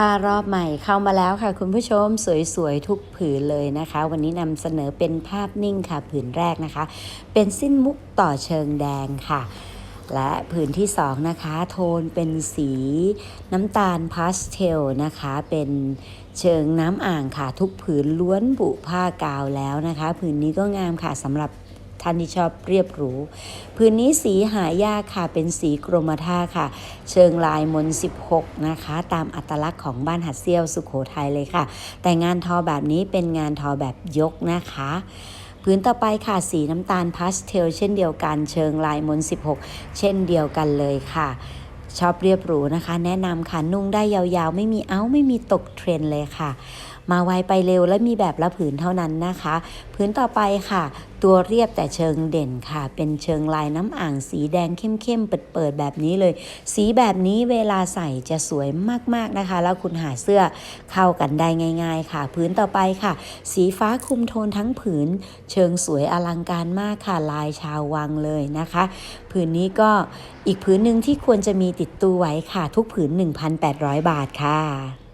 ผ้ารอบใหม่เข้ามาแล้วค่ะ คุณผู้ชมสวยๆทุกผืนเลยนะคะ วันนี้นำเสนอเป็นภาพนิ่งค่ะ ผืนแรกนะคะ เป็นสิ้นมุกต่อเชิงแดงค่ะ และผืนที่สองนะคะ โทนเป็นสีน้ำตาลพาสเทลนะคะ เป็นเชิงน้ำอ่างค่ะ ทุกผืนล้วนบุผ้ากาวแล้วนะคะ ผืนนี้ก็งามค่ะสำหรับ ท่านที่ชอบเรียบหรูพื้นนี้สีหายากค่ะเป็นสีกรมท่าค่ะ เชิงลายมน 16 นะคะ ตามอัตลักษณ์ของบ้านหัดเซี่ยวสุขโขทัยเลยค่ะ แต่งานทอแบบนี้เป็นงานทอแบบยกนะคะพื้นต่อไปค่ะสีน้ำตาลพาสเทล เช่นเดียวกันเชิงลายมน 16 เช่นเดียวกันเลยค่ะ ชอบเรียบหรูนะคะ แนะนำค่ะนุ่งได้ยาวๆ ไม่มีเอ้าไม่มีตกเทรนเลยค่ะ มาไวไปเร็วและมีแบบละผืนเท่านั้นนะคะ พื้นต่อไปค่ะตัวเรียบแต่เชิงเด่นค่ะ เป็นเชิงลายน้ำอ่างสีแดงเข้มๆ เปิดๆ แบบนี้เลย สีแบบนี้เวลาใส่จะสวยมากๆนะคะ แล้วคุณหาเสื้อเข้ากันได้ง่ายๆ ค่ะ พื้นต่อไปค่ะ สีฟ้าคุมโทนทั้งผืน เชิงสวยอลังการมากค่ะ ลายชาววังเลยนะคะ ผืนนี้ก็อีกผืนหนึ่งที่ควรจะมีติดตู้ไว้ค่ะ ทุกผืน 1,800 บาทค่ะ